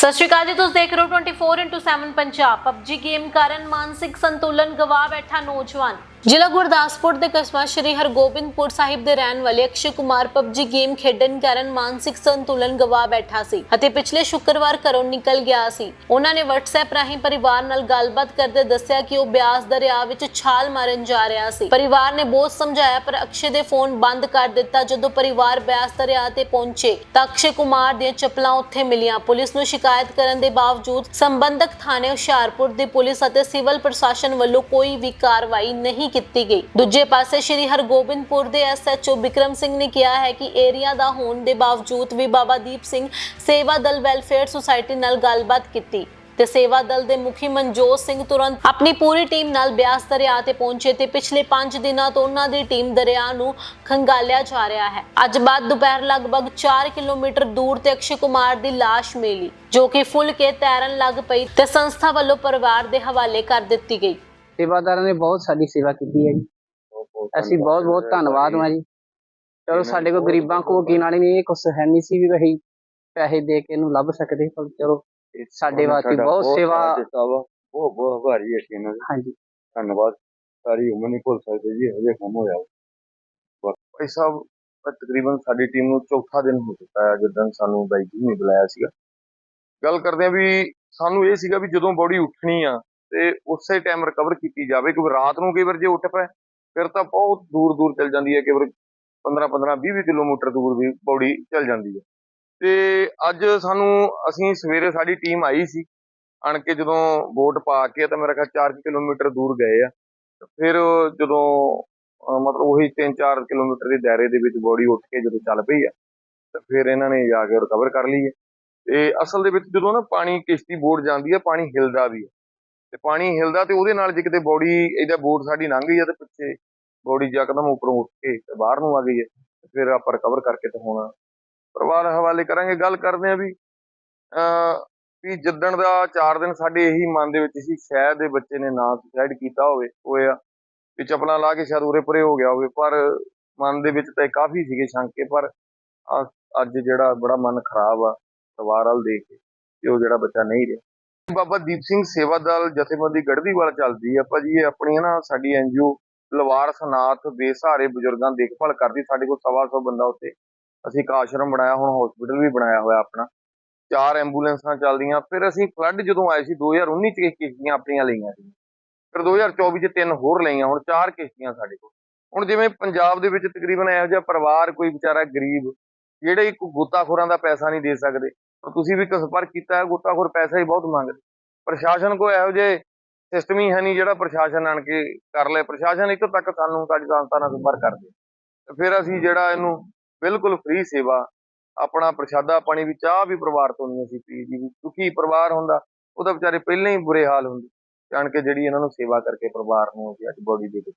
ਸਤਿ ਸ਼੍ਰੀ ਅਕਾਲ ਜੀ, ਤੁਸੀਂ ਦੇਖ ਰਹੇ ਹੋ 24x7 ਪੰਜਾਬ। ਪਬਜੀ ਗੇਮ ਕਾਰਨ ਮਾਨਸਿਕ ਸੰਤੁਲਨ ਗਵਾ ਬੈਠਾ ਨੌਜਵਾਨ। ਜ਼ਿਲ੍ਹਾ ਗੁਰਦਾਸਪੁਰ ਦੇ ਕਸਬਾ ਸ਼੍ਰੀ ਹਰਗੋਬਿੰਦਪੁਰ ਸਾਹਿਬ ਦੇ ਰਹਿਣ ਵਾਲੇ ਅਕਸ਼ੇ ਕੁਮਾਰ ਪਬਜੀ ਗੇਮ ਖੇਡਣ ਕਾਰਨ ਮਾਨਸਿਕ ਸੰਤੁਲਨ ਗਵਾ ਬੈਠਾ ਸੀ ਅਤੇ ਪਿਛਲੇ ਸ਼ੁੱਕਰਵਾਰ ਘਰੋਂ ਨਿਕਲ ਗਿਆ ਸੀ। ਉਹਨਾਂ ਨੇ WhatsApp ਰਾਹੀਂ ਪਰਿਵਾਰ ਨਾਲ ਗੱਲਬਾਤ ਕਰਦੇ ਦੱਸਿਆ ਕਿ ਉਹ ਬਿਆਸ ਦਰਿਆ ਵਿੱਚ ਛਾਲ ਮਾਰਨ ਜਾ ਰਿਹਾ ਸੀ। ਪਰਿਵਾਰ ਨੇ ਬਹੁਤ ਸਮਝਾਇਆ, ਪਰ ਅਕਸ਼ੇ ਦੇ ਫੋਨ ਬੰਦ ਕਰ ਦਿੱਤਾ। ਜਦੋਂ ਪਰਿਵਾਰ ਬਿਆਸ ਦਰਿਆ ਤੇ ਪਹੁੰਚੇ ਤਾਂ ਅਕਸ਼ੇ ਕੁਮਾਰ ਦੀਆਂ ਚੱਪਲਾਂ ਉੱਥੇ ਮਿਲੀਆਂ। ਪੁਲਿਸ ਨੂੰ ਸ਼ਿਕਾਇਤ ਕਰਨ ਦੇ ਬਾਵਜੂਦ ਸੰਬੰਧਕ ਥਾਣੇ ਹੁਸ਼ਿਆਰਪੁਰ ਦੀ ਪੁਲਿਸ ਅਤੇ ਸਿਵਲ ਪ੍ਰਸ਼ਾਸਨ ਵੱਲੋਂ ਕੋਈ ਵੀ ਕਾਰਵਾਈ ਨਹੀਂ ਕੀਤੀ ਗਈ। ਦੂਜੇ ਪਾਸੇ ਸ਼੍ਰੀ ਹਰਗੋਬਿੰਦਪੁਰ ਦੇ ਐਸਐਚਓ ਵਿਕਰਮ ਸਿੰਘ ਨੇ ਕਿਹਾ ਹੈ ਕਿ ਏਰੀਆ ਦਾ ਹੋਣ ਦੇ ਬਾਵਜੂਦ ਵੀ ਬਾਬਾ ਦੀਪ ਸਿੰਘ ਸੇਵਾ ਦਲ ਵੈਲਫੇਅਰ ਸੁਸਾਇਟੀ ਨਾਲ ਗੱਲਬਾਤ ਕੀਤੀ ਤੇ ਸੇਵਾ ਦਲ ਦੇ ਮੁਖੀ ਮਨਜੋਤ ਸਿੰਘ ਤੁਰੰਤ ਆਪਣੀ ਪੂਰੀ ਟੀਮ ਨਾਲ ਬਿਆਸ ਦਰਿਆ ਤੇ ਪਹੁੰਚੇ ਤੇ ਪਿਛਲੇ 5 ਦਿਨਾਂ ਤੋਂ ਉਹਨਾਂ ਦੀ ਟੀਮ ਦਰਿਆ ਨੂੰ ਖੰਗਾਲਿਆ ਜਾ ਰਿਹਾ ਹੈ। ਅੱਜ ਬਾਅਦ ਦੁਪਹਿਰ ਲਗਭਗ 4 ਕਿਲੋਮੀਟਰ ਦੂਰ ਤੇ ਅਕਸ਼ੇ ਕੁਮਾਰ ਦੀ ਲਾਸ਼ ਮਿਲੀ, ਜੋ ਕਿ ਫੁੱਲ ਕੇ ਤੈਰਨ ਲੱਗ ਪਈ ਤੇ ਸੰਸਥਾ ਵੱਲੋਂ ਪਰਿਵਾਰ ਦੇ ਹਵਾਲੇ ਕਰ ਦਿੱਤੀ ਗਈ। ਸੇਵਾਦਾਰਾਂ ਨੇ ਬਹੁਤ ਸਾਡੀ ਸੇਵਾ ਕੀਤੀ ਹੈ ਜੀ। ਅਸੀਂ ਬਹੁਤ ਬਹੁਤ ਧੰਨਵਾਦ ਹਾਂ ਜੀ। ਚਲੋ ਸਾਡੇ ਕੋਲ ਗਰੀਬਾਂ ਕੋਲ ਕੀ ਨਾਲ ਨਹੀਂ ਇਹ ਕੁਛ ਹੈ ਨਹੀਂ ਸੀ ਵੀ ਅਸੀਂ ਪੈਸੇ ਦੇ ਕੇ ਇਹਨੂੰ ਲੱਭ ਸਕਦੇ। ਪਰ ਚਲੋ ਸਾਡੇ ਵਾਸਤੇ ਬਹੁਤ ਸੇਵਾ ਬਹੁਤ ਬਹੁਤ ਭਾਰੀ ਹੈ ਇਹਨਾਂ ਦੀ। ਹਾਂਜੀ। ਧੰਨਵਾਦ। ਸਾਰੀ ਉਮਰ ਨਹੀਂ ਭੁੱਲ ਸਕਦੇ ਜੀ ਹਜੇ ਕੰਮ ਹੋਇਆ ਭਾਈ ਸਾਹਿਬ ਤਕਰੀਬਨ ਸਾਡੀ ਟੀਮ ਨੂੰ ਚੌਥਾ ਦਿਨ ਹੋ ਚੁੱਕਾ ਹੈ ਜਦੋਂ ਸਾਨੂੰ ਬਾਈ ਜੀ ਨੇ ਬੁਲਾਇਆ ਸੀਗਾ। ਗੱਲ ਕਰਦੇ ਆ ਵੀ ਸਾਨੂੰ ਇਹ ਸੀਗਾ ਵੀ ਜਦੋਂ ਬੋਡੀ ਉੱਠਣੀ ਆ ਤੇ ਉਸੇ ਟਾਈਮ ਰਿਕਵਰ ਕੀਤੀ ਜਾਵੇ, ਕਿਉਂਕਿ ਰਾਤ ਨੂੰ ਕਈ ਵਾਰ ਜੇ ਉੱਠ ਪਏ, ਫਿਰ ਤਾਂ ਬਹੁਤ ਦੂਰ ਦੂਰ ਚਲ ਜਾਂਦੀ ਹੈ, ਕਈ ਵਾਰ 15 15 20 20 ਕਿਲੋਮੀਟਰ ਦੂਰ ਵੀ ਬੋਡੀ ਚਲ ਜਾਂਦੀ ਹੈ। ਤੇ ਅੱਜ ਸਾਨੂੰ ਅਸੀਂ ਸਵੇਰੇ ਸਾਡੀ ਟੀਮ ਆਈ ਸੀ, ਆਣ ਕੇ ਜਦੋਂ ਵੋਟ ਪਾ ਕੇ ਤਾਂ ਮੇਰਾ ਖਿਆਲ 4 ਕਿਲੋਮੀਟਰ ਦੂਰ ਗਏ ਆ। ਫਿਰ ਜਦੋਂ ਮਤਲਬ ਉਹੀ 3-4 ਕਿਲੋਮੀਟਰ ਦੇ ਦਾਇਰੇ ਦੇ ਵਿੱਚ ਬੋਡੀ ਉੱਠ ਕੇ ਜਦੋਂ ਚੱਲ ਪਈ ਆ, ਤਾਂ ਫਿਰ ਇਹਨਾਂ ਨੇ ਜਾ ਕੇ ਰਿਕਵਰ ਕਰ ਲਈ ਹੈ। ਤੇ ਅਸਲ ਦੇ ਵਿੱਚ ਜਦੋਂ ਨਾ ਪਾਣੀ ਕਿਸ਼ਤੀ ਬੋਰਡ ਜਾਂਦੀ ਹੈ, ਪਾਣੀ ਹਿਲਦਾ ਵੀ ਹੈ। ਤੇ ਪਾਣੀ ਹਿਲਦਾ ਤੇ ਉਹਦੇ ਨਾਲ ਜੇ ਕਿਤੇ ਬੋਡੀ, ਇਹਦਾ ਬੋਟ ਸਾਡੀ ਲੰਘ ਗਈ ਆ ਤੇ ਪਿੱਛੇ ਬੋਡੀ ਯਕਦਮ ਉੱਪਰੋਂ ਉੱਠ ਕੇ ਬਾਹਰ ਨੂੰ ਆ ਗਈ ਹੈ ਫਿਰ ਆਪਾਂ ਰਿਕਵਰ ਕਰਕੇ ਤੇ ਹੁਣ ਪਰਿਵਾਰ ਹਵਾਲੇ ਕਰਾਂਗੇ, ਗੱਲ ਕਰਦੇ ਆ ਵੀ, ਅਹ, ਵੀ ਜਿੱਦਣ ਦਾ 4 ਦਿਨ ਸਾਡੇ ਇਹੀ ਮਨ ਦੇ ਵਿੱਚ ਸੀ ਸ਼ਾਇਦ ਦੇ ਬੱਚੇ ਨੇ ਨਾ ਸੁਸਾਈਡ ਕੀਤਾ ਹੋਵੇ, ਹੋਇਆ, ਵੀ ਚਪਲਾਂ ਲਾ ਕੇ ਸ਼ਾਇਦ ਉਰੇ ਪਰੇ ਹੋ ਗਿਆ ਹੋਵੇ, ਪਰ ਮਨ ਦੇ ਵਿੱਚ ਤਾਂ ਇਹ ਕਾਫੀ ਸੀਗੇ ਸ਼ੰਕੇ, ਪਰ ਅੱਜ ਜਿਹੜਾ ਬੜਾ ਮਨ ਖਰਾਬ ਆ, ਪਰਿਵਾਰ ਵਾਲ ਦੇਖ ਕੇ ਕਿ ਉਹ ਜਿਹੜਾ ਬੱਚਾ ਨਹੀਂ ਰਿਹਾ। ਬਾਬਾ ਦੀਪ ਸਿੰਘ ਸੇਵਾ ਦਲ ਜਥੇਬੰਦੀ ਗੜ੍ਹਦੀਵਾਲ ਚੱਲਦੀ ਆ ਭਾਜੀ, ਇਹ ਆਪਣੀ ਨਾ ਸਾਡੀ ਐਨਜੀਓ ਲਵਾਰਸ ਨਾਥ ਬੇਸਹਾਰੇ ਬਜ਼ੁਰਗਾਂ ਦੀ ਦੇਖਭਾਲ ਕਰਦੀ। ਸਾਡੇ ਕੋਲ ਸਵਾ ਸੌ ਬੰਦਾ ਉੱਤੇ ਅਸੀਂ ਇੱਕ ਆਸ਼ਰਮ ਬਣਾਇਆ, ਹੁਣ ਹਸਪੀਟਲ ਵੀ ਬਣਾਇਆ ਹੋਇਆ ਆਪਣਾ। ਚਾਰ ਐਂਬੂਲੈਂਸਾਂ ਚੱਲਦੀਆਂ। ਫਿਰ ਅਸੀਂ ਫਲੱਡ ਜਦੋਂ ਆਏ ਸੀ 2019 ਚ ਇਹ ਕਿਸ਼ਤੀਆਂ ਆਪਣੀਆਂ ਲਈਆਂ ਸੀ। ਫਿਰ 2024 ਚ ਤਿੰਨ ਹੋਰ ਲਈਆਂ, ਹੁਣ ਚਾਰ ਕਿਸ਼ਤੀਆਂ ਸਾਡੇ ਕੋਲ। ਹੁਣ ਜਿਵੇਂ ਪੰਜਾਬ ਦੇ ਵਿੱਚ ਤਕਰੀਬਨ ਇਹੋ ਜਿਹਾ ਪਰਿਵਾਰ, ਕੋਈ ਵਿਚਾਰਾ ਗਰੀਬ, ਜਿਹੜੇ ਇੱਕ ਗੋਤਾਖੋਰਾਂ ਦਾ ਪੈਸਾ ਨਹੀਂ ਦੇ ਸਕਦੇ ਪਰ ਤੁਸੀਂ ਵੀ ਸੰਪਰਕ ਕੀਤਾ ਹੈ ਗੋਤਾਖੋਰ ਪੈਸਾ ਹੀ ਬਹੁਤ ਮੰਗਦੇ। ਪ੍ਰਸ਼ਾਸਨ ਕੋ ਇਹੋ ਜਿਹੇ ਸਿਸਟਮ ਹੀ ਹੈ ਨਹੀਂ ਜਿਹੜਾ ਪ੍ਰਸ਼ਾਸਨ ਆਣ ਕੇ ਕਰ ਲੈ। ਪ੍ਰਸ਼ਾਸਨ ਇੱਥੋਂ ਤੱਕ ਸਾਨੂੰ, ਸਾਡੀ ਸੰਸਥਾ ਨਾਲ ਸੰਪਰਕ ਕਰਦੇ ਤੇ ਫਿਰ ਅਸੀਂ ਜਿਹੜਾ ਇਹਨੂੰ ਬਿਲਕੁਲ ਫ੍ਰੀ ਸੇਵਾ, ਆਪਣਾ ਪ੍ਰਸ਼ਾਦਾ ਪਾਣੀ ਵੀ ਚਾਹ ਵੀ ਪਰਿਵਾਰ ਤੋਂ ਨਹੀਂ ਅਸੀਂ ਪੀ ਜੀ ਦੁਖੀ ਪਰਿਵਾਰ ਹੁੰਦਾ ਉਹਦਾ ਵਿਚਾਰੇ ਪਹਿਲਾਂ ਹੀ ਬੁਰੇ ਹਾਲ ਹੁੰਦੇ। ਜਾਣ ਕੇ ਜਿਹੜੀ ਇਹਨਾਂ ਨੂੰ ਸੇਵਾ ਕਰਕੇ ਪਰਿਵਾਰ ਨੂੰ ਅਸੀਂ ਅੱਜ ਬੋਡੀ ਦੇ ਕੇ